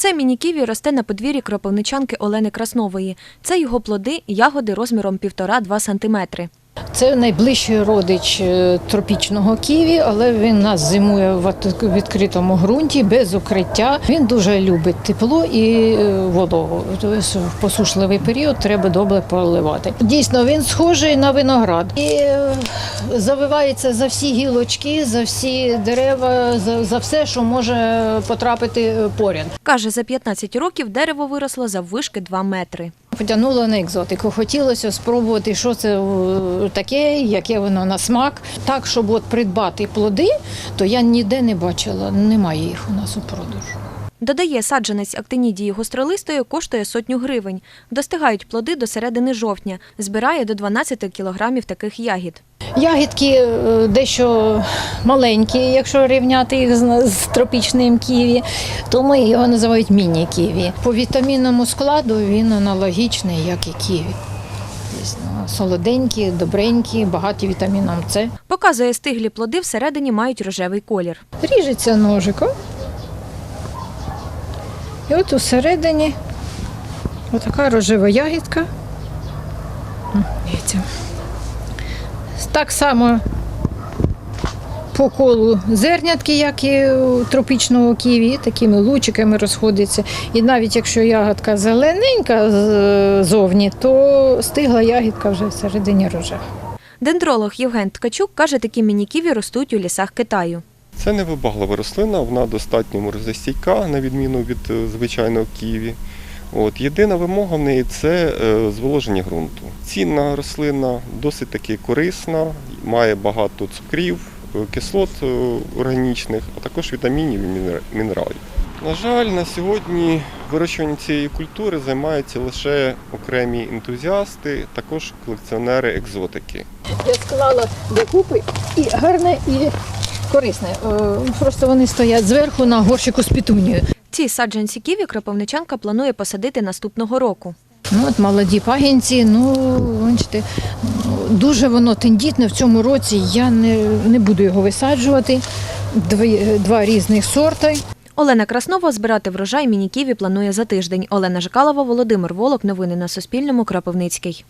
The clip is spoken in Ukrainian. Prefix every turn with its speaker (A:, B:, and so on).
A: Це міні-ківі росте на подвір'ї кропивничанки Олени Краснової. Це його плоди, ягоди розміром 1,5-2 сантиметри.
B: Це найближчий родич е, тропічного ківі, але він нас зимує в відкритому ґрунті без укриття. Він дуже любить тепло і е, вологу. Тобто в посушливий період треба добре поливати. Дійсно, він схожий на виноград і е, завивається за всі гілочки, за всі дерева, за, за все, що може потрапити поряд.
A: Каже, за 15 років дерево виросло заввишки 2 метри.
B: Потягнуло на екзотику. Хотілося спробувати, що це е, таке, яке воно на смак. Так, щоб от придбати плоди, то я ніде не бачила. Немає їх у нас у продажу.
A: Додає, саджанець актинідії гостролистої коштує сотню гривень. Достигають плоди до середини жовтня. Збирає до 12 кілограмів таких ягід.
B: Ягідки е, дещо маленькі, якщо рівняти їх з, з тропічним ківі, тому його називають міні-ківі. По вітамінному складу він аналогічний, як і ківі. Солоденькі, добренькі, багаті вітаміном С.
A: Показує, стиглі плоди всередині мають рожевий колір.
B: Ріжеться ножиком. І от усередині отака рожева ягідка. Дивіться. Так само по колу зернятки, як і у тропічного ківі, такими лучиками розходяться. І навіть якщо ягодка зелененька зовні, то стигла ягідка вже всередині рожева.
A: Дендролог Євген Ткачук каже, такі міні-ківі ростуть у лісах Китаю.
C: Це невибаглива рослина, вона достатньо морозостійка, на відміну від е, звичайного ківі. От, єдина вимога в неї це е, зволоження ґрунту. Цінна рослина досить таки корисна, має багато цукрів, е, кислот е, органічних, а також вітамінів і мінер- мінералів. На жаль, на сьогодні вирощуванням цієї культури займаються лише окремі ентузіасти, також колекціонери екзотики.
B: Я склала докупи і гарне, і корисне. Е, Просто вони стоять зверху на горщику з пітунією.
A: Ці саджанці ківі кропивничанка планує посадити наступного року.
B: Ну, от молоді пагінці, ну, бачите, дуже воно тендітне в цьому році. Я не, не буду його висаджувати. Дві, два різних сорти.
A: Олена Краснова збирати врожай міні-ківі планує за тиждень. Олена Жикалова, Володимир Волок. Новини на Суспільному. Кропивницький.